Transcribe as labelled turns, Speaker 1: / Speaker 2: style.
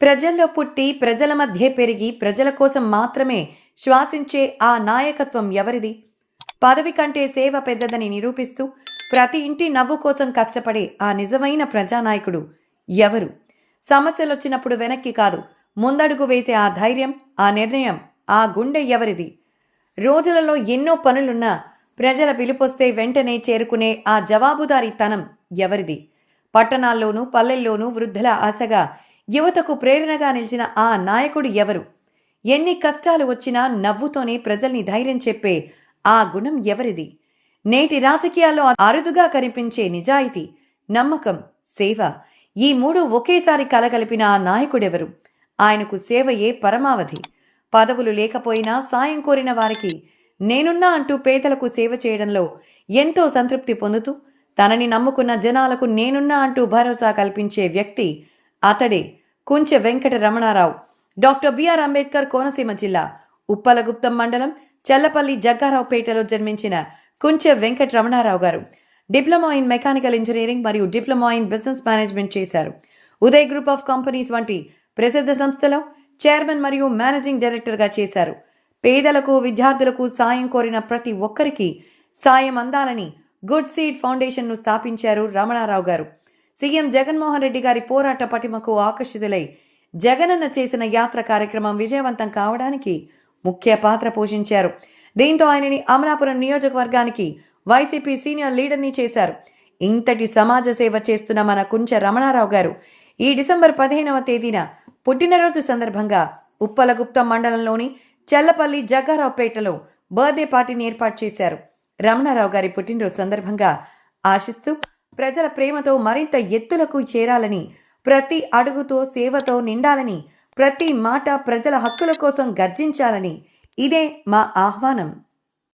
Speaker 1: ప్రజల్లో పుట్టి ప్రజల మధ్య పెరిగి ప్రజల కోసం మాత్రమే శ్వాసించే ఆ నాయకత్వం ఎవరిది? పదవి కంటే సేవ పెద్దదని నిరూపిస్తూ ప్రతి ఇంటి నవ్వు కోసం కష్టపడే ఆ నిజమైన ప్రజానాయకుడు ఎవరు? సమస్యలొచ్చినప్పుడు వెనక్కి కాదు ముందడుగు వేసే ఆ ధైర్యం ఆ నిర్ణయం ఆ గుండె ఎవరిది? రోజులలో ఎన్నో పనులున్నా ప్రజల పిలుపొస్తే వెంటనే చేరుకునే ఆ జవాబుదారీతనం ఎవరిది? పట్టణాల్లోనూ పల్లెల్లోనూ వృద్ధుల ఆశగా యువతకు ప్రేరణగా నిలిచిన ఆ నాయకుడు ఎవరు? ఎన్ని కష్టాలు వచ్చినా నవ్వుతోనే ప్రజల్ని ధైర్యం చెప్పే ఆ గుణం ఎవరిది? నేటి రాజకీయాల్లో అరుదుగా కనిపించే నిజాయితీ నమ్మకం సేవ ఈ మూడు ఒకేసారి కలగలిపిన ఆ నాయకుడెవరు? ఆయనకు సేవయే పరమావధి. పదవులు లేకపోయినా సాయం కోరిన వారికి నేనున్నా అంటూ పేదలకు సేవ చేయడంలో ఎంతో సంతృప్తి పొందుతూ తనని నమ్ముకున్న జనాలకు నేనున్నా అంటూ భరోసా కల్పించే వ్యక్తి అతడే. కుంచె వెంకట రమణారావు డాక్టర్ బిఆర్ అంబేద్కర్ కోనసీమ జిల్లా ఉప్పలగుప్తం మండలం చెల్లపల్లి జగ్గారావుపేటలో జన్మించిన కుంచె వెంకట రమణారావు గారు డిప్లొమా ఇన్ మెకానికల్ ఇంజనీరింగ్ మరియు డిప్లొమా ఇన్ బిజినెస్ మేనేజ్మెంట్ చేశారు. ఉదయ్ గ్రూప్ ఆఫ్ కంపెనీస్ వంటి ప్రసిద్ధ సంస్థలో చైర్మన్ మరియు మేనేజింగ్ డైరెక్టర్గా చేశారు. పేదలకు విద్యార్థులకు సాయం కోరిన ప్రతి ఒక్కరికి సాయం అందాలని గుడ్ సీడ్ ఫౌండేషన్ను స్థాపించారు రమణారావు గారు. సీఎం జగన్మోహన్ రెడ్డి గారి పోరాట పటిమకు ఆకర్షితులై జగనన్న చేసిన యాత్ర కార్యక్రమం విజయవంతం కావడానికి ముఖ్య పాత్ర పోషించారు. దీంతో ఆయనని అమలాపురం నియోజకవర్గానికి వైసీపీ సీనియర్ లీడర్ని చేశారు. ఇంతటి సమాజ సేవ చేస్తున్న మన కుంచె రమణారావు గారు ఈ డిసెంబర్ పదిహేనవ తేదీన పుట్టినరోజు సందర్భంగా ఉప్పలగుప్తం మండలంలోని చెల్లపల్లి జగ్గారావుపేటలో బర్త్డే పార్టీని ఏర్పాటు చేశారు. రమణారావు గారి పుట్టినరోజు సందర్భంగా ఆశిస్తూ ప్రజల ప్రేమతో మరింత ఎత్తులకు చేరాలని ప్రతి అడుగుతో సేవతో నిండాలని ప్రతి మాట ప్రజల హక్కుల కోసం గర్జించాలని ఇదే మా ఆహ్వానం.